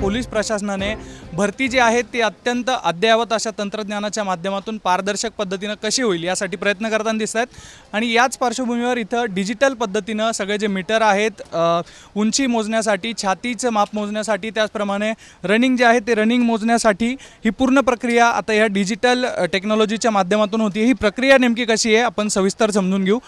Police प्रशासनाने भरती जी आहे ती अत्यंत अद्ययावत अशा तंत्रज्ञानाच्या माध्यमातून पारदर्शक पद्धतीनं कशी होईल यासाठी प्रयत्न करताना दिसत आहेत आणि याच पार्श्वभूमीवर इथं डिजिटल पद्धतीनं सगळे जे मीटर आहेत उंची मोजण्यासाठी छातीचं माप मोजण्यासाठी त्याचप्रमाणे रनिंग जे आहे ते रनिंग मोजण्यासाठी ही पूर्ण प्रक्रिया आता ह्या डिजिटल टेक्नॉलॉजीच्या माध्यमातून होती. ही प्रक्रिया नेमकी कशी आहे आपण सविस्तर समजून घेऊ.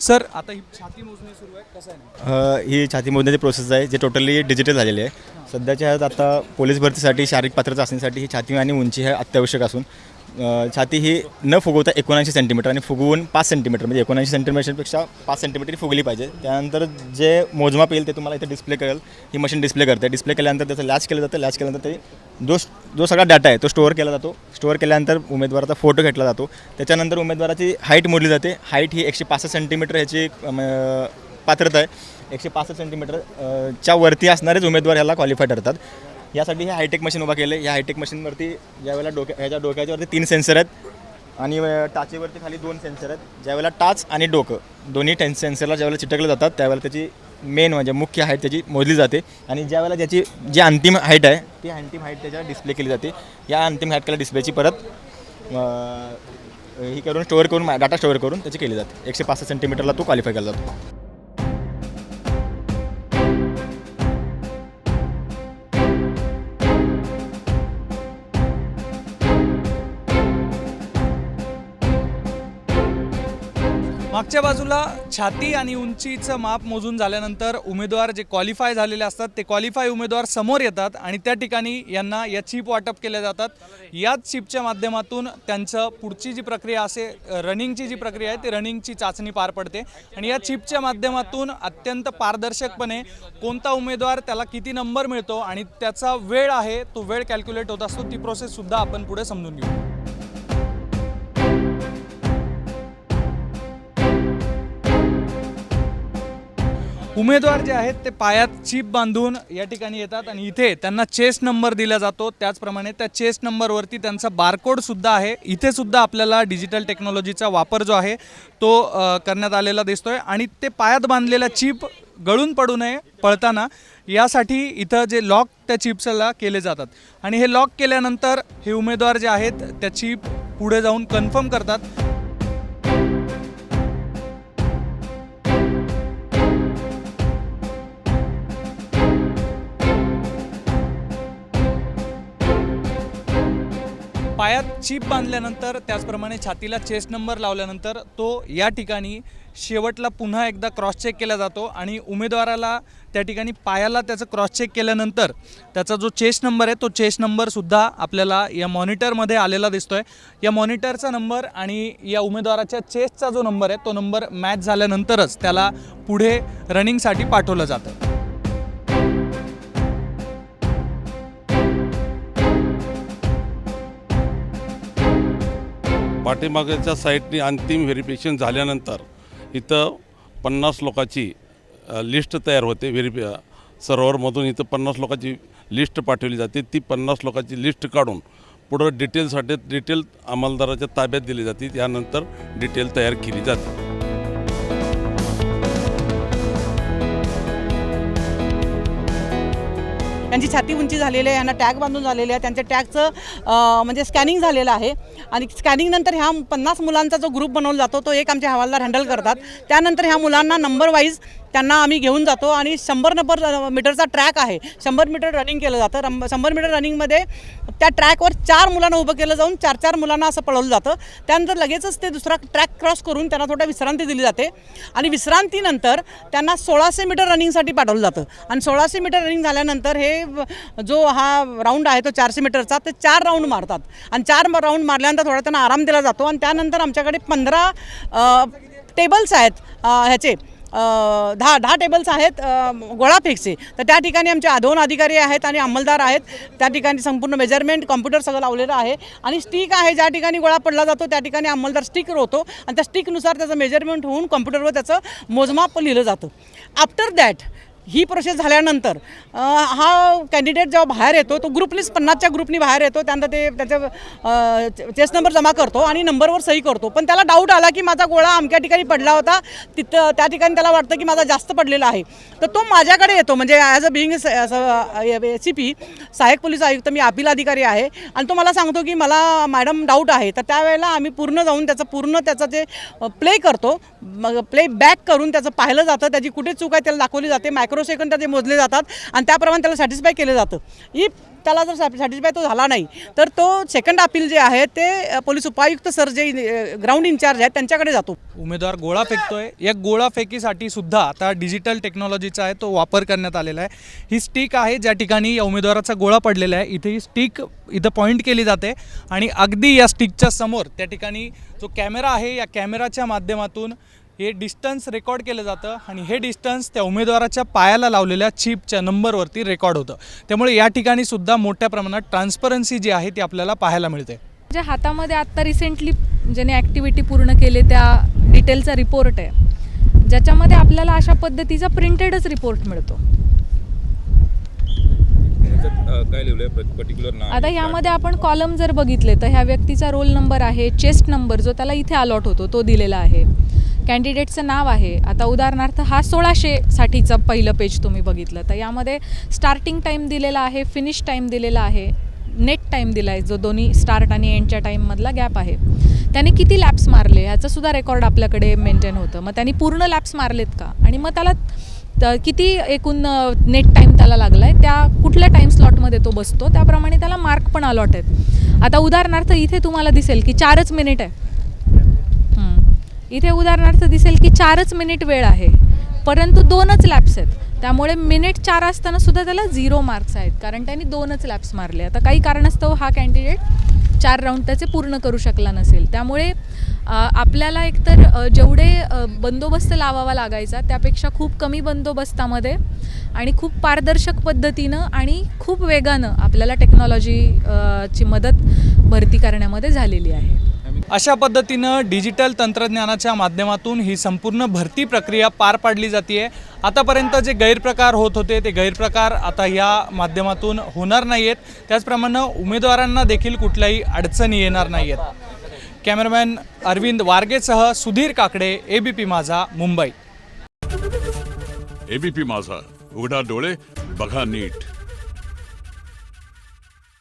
सर आता ही छाती मोजणी सुरू आहे कसं आहे अ, ही छाती मोजण्याची प्रोसेस आहे जे टोटली डिजिटल झालेली आहे. सध्याच्या ह्यात आता पोलीस भरतीसाठी शारीरिक पात्रता असण्यासाठी ही छाती आणि उंची हे अत्यावश्यक असून अ, छाती ही न फुगवता एकोणऐंशी सेंटीमीटर आणि फुगवून पाच सेंटीमीटर म्हणजे एकोणऐंशी सेंटीमीटरपेक्षा पाच सेंटीमीटर ही फुगली पाहिजे. त्यानंतर जे मोजमाप येईल ते तुम्हाला इथे डिस्प्ले करेल ही मशीन डिस्प्ले करते. डिस्प्ले केल्यानंतर त्याचं लॅच केलं जातं. लॅच केल्यानंतर ते जो जो सगळा डाटा आहे तो स्टोअर केला जातो. स्टोअर केल्यानंतर उमेदवाराचा फोटो घेतला जातो. त्याच्यानंतर उमेदवाराची हाईट मोजली जाते. हाईट ही एकशे पासष्ट सेंटीमीटर ह्याची पात्रता आहे. एकशे पासष्ट सेंटीमीटर च्या वरती असणारेच उमेदवार ह्याला क्वालिफाय ठरतात. यासाठी हे हायटेक मशीन उभा केलं या हायटेक मशीनवरती ज्यावेळेला डोक्या ह्याच्या डोक्याच्यावरती तीन सेन्सर आहेत आणि टाचेवरती खाली दोन सेन्सर आहेत. ज्यावेळेला टाच आणि डोकं दोन्ही टेन सेन्सरला ज्यावेळेला चिटकलं जातात त्यावेळेला त्याची मेन म्हणजे मुख्य हाईट त्याची मोजली जाते. आणि ज्यावेळेला त्याची जी अंतिम हाईट आहे ती अंतिम हाईट त्याच्या डिस्प्ले केली जाते. या अंतिम हाईट डिस्प्लेची परत ही करून स्टोअर करून डाटा स्टोअर करून त्याची केली जाते. एकशे पासष्ट सेंटीमीटरला तो क्वालिफाय केला जातो. मागच्या बाजूला छाती आणि उंचीचं माप मोजून झाल्यानंतर उमेदवार जे क्वालिफाय झालेले असतात ते क्वालिफाय उमेदवार समोर येतात आणि त्या ठिकाणी यांना या चिप वाटप केल्या जातात. याच चिपच्या माध्यमातून त्यांचं पुढची जी प्रक्रिया असे रनिंगची जी प्रक्रिया आहे ती रनिंगची चाचणी पार पडते. आणि या चिपच्या माध्यमातून अत्यंत पारदर्शकपणे कोणता उमेदवार त्याला किती नंबर मिळतो आणि त्याचा वेळ आहे तो वेळ कॅल्क्युलेट होत असतो ती प्रोसेससुद्धा आपण पुढे समजून घेऊ. उमेदवार जे आहेत ते पायात चीप बांधून या ठिकाणी येतात आणि इथे त्यांना चेस्ट नंबर दिला जातो. त्याचप्रमाणे त्या चेस्ट नंबरवरती त्यांचा बारकोड सुद्धा आहे. इथे सुद्धा आपल्याला डिजिटल टेक्नॉलॉजीचा वापर जो आहे तो करण्यात आलेला दिसतोय आणि ते पायात बांधलेला चीप गळून पडू नये पळताना यासाठी इथं जे लॉक त्या चिप्सला केले जातात. आणि हे लॉक केल्यानंतर हे उमेदवार जे आहेत त्या चिप पुढे जाऊन कन्फर्म करतात. पायात चीप बांधल्यानंतर त्याचप्रमाणे छातीला चेस्ट नंबर लावल्यानंतर तो या ठिकाणी शेवटला पुन्हा एकदा क्रॉस चेक केला जातो आणि उमेदवाराला त्या ठिकाणी पायाला त्याचं क्रॉस चेक केल्यानंतर त्याचा जो चेस्ट नंबर आहे तो चेस्ट नंबरसुद्धा आपल्याला या मॉनिटरमध्ये आलेला दिसतो आहे या मॉनिटरचा नंबर आणि या उमेदवाराच्या चेस्टचा जो नंबर आहे तो नंबर मॅच झाल्यानंतरच त्याला पुढे रनिंगसाठी पाठवलं जातं. पाठीमागच्या साईटनी अंतिम व्हेरिफिकेशन झाल्यानंतर इथं पन्नास लोकांची लिस्ट तयार होते. व्हेरिफि सर्व्हरमधून इथं पन्नास लोकांची लिस्ट पाठवली जाते. ती पन्नास लोकांची लिस्ट काढून पुढं डिटेलसाठी डिटेल अंमलदाराच्या ताब्यात दिली जाते. त्यानंतर डिटेल तयार केली जाते. त्यांची छाती उंची झालेली आहे यांना टॅग बांधून झालेले आहे त्यांच्या टॅगचं म्हणजे स्कॅनिंग झालेलं आहे. आणि स्कॅनिंगनंतर ह्या पन्नास मुलांचा जो ग्रुप बनवला जातो तो एक आमचे हवालदार हँडल करतात. त्यानंतर ह्या मुलांना नंबर वाईज त्यांना आम्ही घेऊन जातो आणि शंभर नंबर मीटरचा ट्रॅक आहे. शंभर मीटर रनिंग केलं जातं. रं शंभर मीटर रनिंगमध्ये त्या ट्रॅकवर चार मुलांना उभं केलं जाऊन चार चार मुलांना असं पळवलं जातं. त्यानंतर लगेचच ते दुसरा ट्रॅक क्रॉस करून त्यांना थोडा विश्रांती दिली जाते. आणि विश्रांतीनंतर त्यांना सोळाशे मीटर रनिंगसाठी पाठवलं जातं. आणि सोळाशे मीटर रनिंग झाल्यानंतर हे जो हा राऊंड आहे तो चारशे मीटरचा ते चार राऊंड मारतात. आणि चार राऊंड मारल्यानंतर थोडा त्यांना आराम दिला जातो. आणि त्यानंतर आमच्याकडे पंधरा टेबल्स आहेत ह्याचे. दहा दहा टेबल्स आहेत गोळा फेकचे तर त्या ठिकाणी आमचे दोन अधिकारी आहेत आणि अंमलदार आहेत. त्या ठिकाणी संपूर्ण मेजरमेंट कॉम्प्युटर सगळं लावलेलं आहे. आणि स्टिक आहे ज्या ठिकाणी गोळा पडला जातो त्या ठिकाणी अंमलदार स्टिक रोवतो. आणि त्या स्टिकनुसार त्याचं मेजरमेंट होऊन कॉम्प्युटरवर त्याचं मोजमाप लिहिलं जातं. आफ्टर दॅट ही प्रोसेस झाल्यानंतर हा कॅन्डिडेट जेव्हा बाहेर येतो तो ग्रुप लिस्ट पन्नासच्या ग्रुपनी बाहेर येतो त्यानंतर ते त्याचा चेस नंबर जमा करतो आणि नंबरवर सही करतो. पण त्याला डाऊट आला की माझा गोळा अमक्या ठिकाणी पडला होता तिथं त्या ठिकाणी त्याला वाटतं की माझा जास्त पडलेला आहे. तर तो माझ्याकडे येतो म्हणजे as a being C P सहाय्यक पोलीस आयुक्त मी अपील अधिकारी आहे आणि तो मला सांगतो की मला मॅडम डाऊट आहे. तर त्यावेळेला आम्ही पूर्ण जाऊन त्याचं पूर्ण त्याचं जे प्ले करतो मग प्ले बॅक करून त्याचं पाहिलं जातं त्याची कुठे चूक आहे त्याला दाखवली जाते मायक्रो सेकंड त्याचे मोजले जातात आणि त्याप्रमाणे त्याला सॅटिस्फाय केलं जातं. इफ त्याला जर सॅटिस्फाय तो झाला नाही तर तो सेकंड अपील जे आहे ते पोलीस उपायुक्त सर जे ग्राउंड इन्चार्ज आहेत त्यांच्याकडे जातो. उमेदवार गोळा फेकतोय. या गोळा फेकीसाठी सुद्धा आता डिजिटल टेक्नॉलॉजीचा आहे तो वापर करण्यात आलेला आहे. ही स्टिक आहे ज्या ठिकाणी या उमेदवाराचा गोळा पडलेला आहे. इथे ही स्टिक इथं पॉईंट केली जाते आणि अगदी या स्टिकच्या समोर त्या ठिकाणी जो कॅमेरा आहे या कॅमेराच्या माध्यमातून हे डिस्टन्स रेकॉर्ड केलं जातं आणि हे डिस्टन्स त्या उमेदवाराच्या पायाला लावलेल्या चिपच्या नंबरवरती रेकॉर्ड होतं. त्यामुळे या ठिकाणी सुद्धा मोठ्या प्रमाणात ट्रान्सपरन्सी जी आहे ती आपल्याला पाहायला मिळते. जे हातामध्ये आत्ता रिसेंटली ज्याने ॲक्टिव्हिटी पूर्ण केले त्या डिटेलचा रिपोर्ट आहे. ज्याच्यामध्ये आपल्याला अशा पद्धतीचा प्रिंटेडच रिपोर्ट मिळतो. आता यामध्ये आपण कॉलम जर बघितले तर ह्या व्यक्तीचा रोल नंबर आहे चेस्ट नंबर जो त्याला इथे अलॉट होतो तो दिलेला आहे. कॅन्डिडेटचं नाव आहे. आता उदाहरणार्थ हा सोळाशेसाठीचं पहिलं पेज तुम्ही बघितलं. तर यामध्ये स्टार्टिंग टाईम दिलेला आहे फिनिश टाईम दिलेला आहे नेट टाईम दिला आहे जो दोन्ही स्टार्ट आणि एंडच्या टाईममधला गॅप आहे. त्याने किती लॅप्स मारले? ह्याचंसुद्धा रेकॉर्ड आपल्याकडे मेंटेन होतं. मग त्यांनी पूर्ण लॅप्स मारलेत का? आणि मग त्याला किती एकूण नेट टाईम त्याला लागला आहे त्या कुठल्या टाईम स्लॉटमध्ये तो बसतो? त्याप्रमाणे त्याला मार्क पण अलॉट आहेत. आता उदाहरणार्थ इथे तुम्हाला दिसेल की चारच मिनिट आहे. इथे उदाहरणार्थ दिसेल की चारच मिनिट वेळ आहे. परंतु दोनच लॅप्स आहेत. त्यामुळे मिनिट चार असताना सुद्धा त्याला झिरो मार्क्स आहेत. कारण त्यांनी दोनच लॅप्स मारले. आता काही कारणास्तव हा कॅन्डिडेट चार राऊंड त्याचे पूर्ण करू शकला नसेल. त्यामुळे आपल्याला एकतर जेवढे बंदोबस्त लावावा लागायचा त्यापेक्षा खूप कमी बंदोबस्तामध्ये आणि खूप पारदर्शक पद्धतीनं आणि खूप वेगानं आपल्याला टेक्नॉलॉजी ची मदत भरती करण्यामध्ये झालेली आहे. अशा पद्धतीनं डिजिटल तंत्रज्ञानाच्या माध्यमातून ही संपूर्ण भरती प्रक्रिया पार पाडली जाते आतापर्यंत जे गैरप्रकार होत होते ते गैरप्रकार आता या माध्यमातून होणार नाही आहेत त्याचप्रमाणे उमेदवारांना देखील कुठल्याही अडचणी येणार नाही आहेत कॅमेरामॅन अरविंद वारगेसह सुधीर काकडे एबीपी माझा मुंबई. एबीपी माझा. उघडा डोळे बघा नीट.